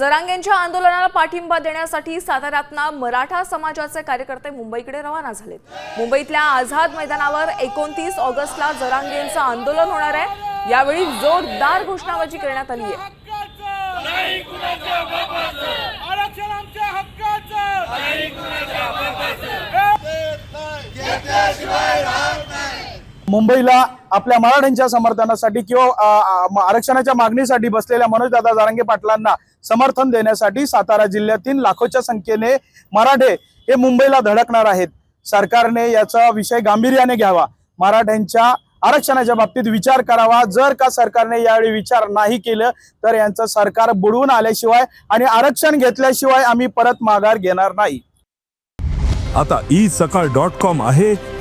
जरांगेंच्या आंदोलनाला पाठिंबा देण्यासाठी साताऱ्यातना मराठा समाजाचे कार्यकर्ते मुंबईकडे रवाना झालेत. मुंबईतल्या आझाद मैदानावर एकोणतीस ऑगस्टला जरांगेंचं आंदोलन होणार आहे. यावेळी जोरदार घोषणाबाजी करण्यात आली आहे. मुंबईला आपल्या मराठ्यांच्या समर्थनासाठी किंवा आरक्षणाच्या मागणीसाठी बसलेल्या मनोजदादा जारांगे पाटलांना समर्थन देण्यासाठी सातारा जिल्ह्यातील लाखोच्या संख्येने मराठे हे मुंबईला धडकणार आहेत. सरकारने याचा विषय गांभीर्याने घ्यावा. मराठ्यांच्या आरक्षणाच्या बाबतीत विचार करावा. जर का सरकारने यावेळी विचार नाही केलं तर यांचं सरकार बुडवून आल्याशिवाय आणि आरक्षण घेतल्याशिवाय आम्ही परत माघार घेणार नाही. आता ई सकाळ डॉट कॉम आहे.